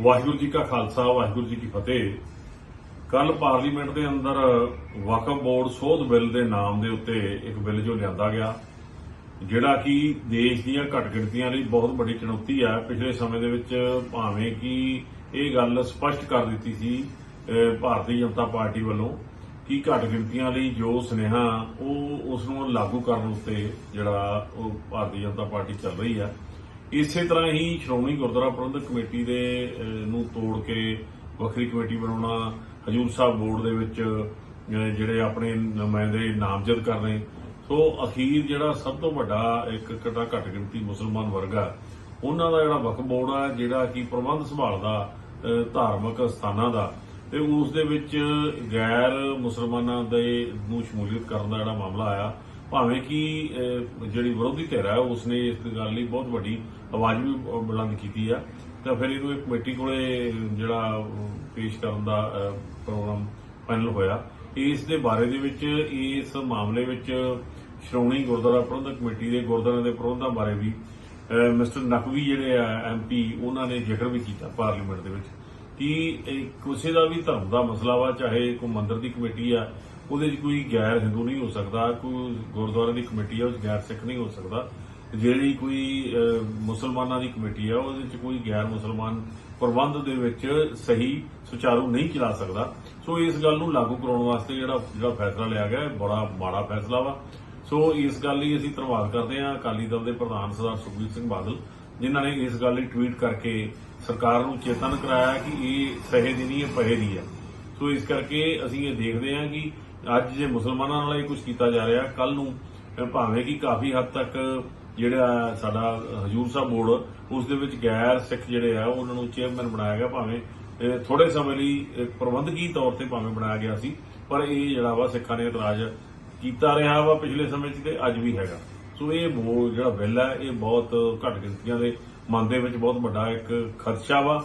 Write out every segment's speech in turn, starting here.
ਵਾਹਿਗੁਰੂ ਜੀ ਕਾ ਖਾਲਸਾ, ਵਾਹਿਗੁਰੂ ਜੀ ਕੀ ਫਤਿਹ। ਕੱਲ ਪਾਰਲੀਮੈਂਟ ਦੇ ਅੰਦਰ ਵਕਫ ਬੋਰਡ ਸੋਧ ਬਿੱਲ ਦੇ ਨਾਮ ਦੇ ਉੱਤੇ ਇੱਕ ਬਿੱਲ ਜੋ ਲਿਆਂਦਾ ਗਿਆ, ਜਿਹੜਾ ਕਿ ਦੇਸ਼ ਦੀਆਂ ਘੱਟ ਗਿਣਤੀਆਂ ਲਈ ਬਹੁਤ ਵੱਡੀ ਚੁਣੌਤੀ ਆ। ਪਿਛਲੇ ਸਮੇਂ ਦੇ ਵਿੱਚ ਭਾਵੇਂ ਕਿ ਇਹ ਗੱਲ ਸਪਸ਼ਟ ਕਰ ਦਿੱਤੀ ਸੀ ਭਾਰਤੀ ਜਨਤਾ ਪਾਰਟੀ ਵੱਲੋਂ ਕਿ ਘੱਟ ਗਿਣਤੀਆਂ ਲਈ ਜੋ ਸੁਨੇਹਾ ਉਹ ਉਸ ਨੂੰ ਲਾਗੂ ਕਰਨ ਉੱਤੇ ਜਿਹੜਾ ਉਹ ਭਾਰਤੀ ਜਨਤਾ ਪਾਰਟੀ ਚੱਲ ਰਹੀ ਹੈ ਇਸੇ ਤਰ੍ਹਾਂ ਹੀ ਸ਼੍ਰੋਮਣੀ ਗੁਰਦੁਆਰਾ ਪ੍ਰਬੰਧਕ ਕਮੇਟੀ ਦੇ ਨੂੰ ਤੋੜ ਕੇ ਵੱਖਰੀ ਕਮੇਟੀ ਬਣਾਉਣਾ, ਹਜੂਰ ਸਾਹਿਬ ਬੋਰਡ ਦੇ ਵਿੱਚ ਜਿਹੜੇ ਆਪਣੇ ਨੁਮਾਇੰਦੇ ਨਾਮਜ਼ਦ ਕਰਨੇ ਸੋ ਅਖੀਰ ਜਿਹੜਾ ਸਭ ਤੋਂ ਵੱਡਾ ਇੱਕ ਘਟਾ ਘੱਟ ਗਿਣਤੀ ਮੁਸਲਮਾਨ ਵਰਗ ਆ, ਉਹਨਾਂ ਦਾ ਜਿਹੜਾ ਵਕਫ ਬੋਰਡ ਆ, ਜਿਹੜਾ ਕਿ ਪ੍ਰਬੰਧ ਸੰਭਾਲਦਾ ਧਾਰਮਿਕ ਸਥਾਨਾਂ ਦਾ, ਤੇ ਉਸ ਦੇ ਵਿੱਚ ਗੈਰ ਮੁਸਲਮਾਨਾਂ ਦੇ ਨੂੰ ਸ਼ਮੂਲੀਅਤ ਕਰਨ ਦਾ ਜਿਹੜਾ ਮਾਮਲਾ ਆਇਆ। ਭਾਵੇਂ ਕਿ ਜਿਹੜੀ ਵਿਰੋਧੀ ਧਿਰ ਹੈ, ਉਸਨੇ ਇਸ ਗੱਲ ਲਈ ਬਹੁਤ ਵੱਡੀ ਆਵਾਜ਼ ਵੀ ਬੁਲੰਦ ਕੀਤੀ ਆ। ਤਾਂ ਫਿਰ ਇਹਨੂੰ ਇੱਕ ਕਮੇਟੀ ਕੋਲੇ ਜਿਹੜਾ ਪੇਸ਼ ਕਰਨ ਦਾ ਪ੍ਰੋਗਰਾਮ ਫਾਈਨਲ ਹੋਇਆ। ਇਸ ਦੇ ਬਾਰੇ ਦੇ ਵਿੱਚ, ਇਸ ਮਾਮਲੇ ਵਿੱਚ ਸ਼੍ਰੋਮਣੀ ਗੁਰਦੁਆਰਾ ਪ੍ਰਬੰਧਕ ਕਮੇਟੀ ਦੇ ਗੁਰਦੁਆਰਿਆਂ ਦੇ ਪ੍ਰਬੰਧਾਂ ਬਾਰੇ ਵੀ ਮਿਸਟਰ ਨਕਵੀ ਜਿਹੜੇ ਆ ਐਮਪੀ ਉਹਨਾਂ ਨੇ ਜ਼ਿਕਰ ਵੀ ਕੀਤਾ ਪਾਰਲੀਮੈਂਟ ਦੇ ਵਿੱਚ ਕਿ ਕਿਸੇ ਦਾ ਵੀ ਧਰਮ ਦਾ ਮਸਲਾ ਵਾ, ਚਾਹੇ ਕੋਈ ਮੰਦਰ ਦੀ ਕਮੇਟੀ ਆ ਉਹਦੇ 'ਚ ਕੋਈ ਗੈਰ ਹਿੰਦੂ ਨਹੀਂ ਹੋ ਸਕਦਾ, ਕੋਈ ਗੁਰਦੁਆਰੇ ਦੀ ਕਮੇਟੀ ਆ ਉਹ 'ਚ ਗੈਰ ਸਿੱਖ ਨਹੀਂ ਹੋ ਸਕਦਾ। ਜਿਹੜੀ ਕੋਈ ਮੁਸਲਮਾਨਾਂ ਦੀ ਕਮੇਟੀ ਆ, ਉਹਦੇ 'ਚ ਕੋਈ ਗੈਰ ਮੁਸਲਮਾਨ ਪ੍ਰਬੰਧ ਦੇ ਵਿੱਚ ਸਹੀ ਸੁਚਾਰੂ ਨਹੀਂ ਚਲਾ ਸਕਦਾ। ਸੋ ਇਸ ਗੱਲ ਨੂੰ ਲਾਗੂ ਕਰਾਉਣ ਵਾਸਤੇ ਜਿਹੜਾ ਜਿਹੜਾ ਫੈਸਲਾ ਲਿਆ ਗਿਆ ਬੜਾ ਮਾੜਾ ਫੈਸਲਾ ਵਾ। ਸੋ ਇਸ ਗੱਲ ਲਈ ਅਸੀਂ ਧੰਨਵਾਦ ਕਰਦੇ ਹਾਂ ਅਕਾਲੀ ਦਲ ਦੇ ਪ੍ਰਧਾਨ ਸਰਦਾਰ ਸੁਖਬੀਰ ਸਿੰਘ ਬਾਦਲ, ਜਿਨ੍ਹਾਂ ਨੇ ਇਸ ਗੱਲ ਲਈ ਟਵੀਟ ਕਰਕੇ ਸਰਕਾਰ ਨੂੰ ਚੇਤਨ ਕਰਾਇਆ ਕਿ ਇਹ ਸਹੇ ਦੀ ਨਹੀਂ, ਇਹ ਪਹੇ ਦੀ ਹੈ ਸੋ ਇਸ ਕਰਕੇ ਅਸੀਂ ਇਹ ਦੇਖਦੇ ਹਾਂ ਕਿ ਅੱਜ ਜੇ ਮੁਸਲਮਾਨਾਂ ਨਾਲ ਇਹ ਕੁਝ ਕੀਤਾ ਜਾ ਰਿਹਾ ਕੱਲ ਨੂੰ ਭਾਵੇਂ ਕਿ ਕਾਫੀ ਹੱਦ ਤੱਕ ਜਿਹੜਾ ਸਾਡਾ ਹਜੂਰ ਸਾਹਿਬ ਬੋਰਡ, ਉਸ ਦੇ ਵਿੱਚ ਗੈਰ ਸਿੱਖ ਜਿਹੜੇ ਆ, ਉਹਨਾਂ ਨੂੰ ਚੇਅਰਮੈਨ ਬਣਾਇਆ ਗਿਆ, ਭਾਵੇਂ ਅਹ ਥੋੜੇ ਸਮੇਂ ਲਈ ਪ੍ਰਬੰਧਕੀ ਤੌਰ ਤੇ ਭਾਵੇਂ ਬਣਾਇਆ ਗਿਆ ਸੀ, ਪਰ ਇਹ ਜਿਹੜਾ ਵਾ ਸਿੱਖਾਂ ਨੇ ਇਤਰਾਜ਼ ਕੀਤਾ ਰਿਹਾ ਵਾ ਪਿਛਲੇ ਸਮੇਂ 'ਚ ਤੇ ਅੱਜ ਵੀ ਹੈਗਾ। ਸੋ ਇਹ ਬੋ ਜਿਹੜਾ ਬਿੱਲ ਹੈ ਇਹ ਬਹੁਤ ਘੱਟ ਗਿਣਤੀਆਂ ਦੇ ਮਨ ਦੇ ਵਿੱਚ ਬਹੁਤ ਵੱਡਾ ਇੱਕ ਖਦਸ਼ਾ ਵਾ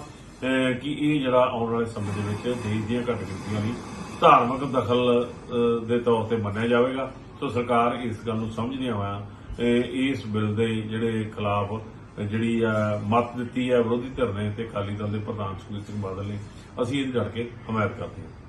ਕਿ ਇਹ ਜਿਹੜਾ ਆਉਣ ਵਾਲੇ ਸਮੇਂ ਦੇ ਵਿੱਚ ਦੇਸ਼ ਦੀਆਂ ਘੱਟ ਗਿਣਤੀਆਂ ਲਈ ਧਾਰਮਿਕ ਦਖਲ ਦੇ ਤੌਰ ਤੇ ਮੰਨਿਆ ਜਾਵੇਗਾ। ਸੋ ਸਰਕਾਰ ਇਸ ਗੱਲ ਨੂੰ ਸਮਝਦਿਆਂ ਹੋਇਆਂ ਅਹ, ਇਸ ਬਿੱਲ ਦੇ ਜਿਹੜੇ ਖਿਲਾਫ ਜਿਹੜੀ ਆ ਮਤ ਦਿੱਤੀ ਹੈ ਵਿਰੋਧੀ ਧਿਰ ਨੇ ਤੇ ਅਕਾਲੀ ਦਲ ਦੇ ਪ੍ਰਧਾਨ ਸੁਖਬੀਰ ਸਿੰਘ ਬਾਦਲ ਨੇ ਅਸੀਂ ਇਹਦੀ ਜੜ ਕੇ ਹਮਾਇਤ ਕਰਦੇ ਹਾਂ।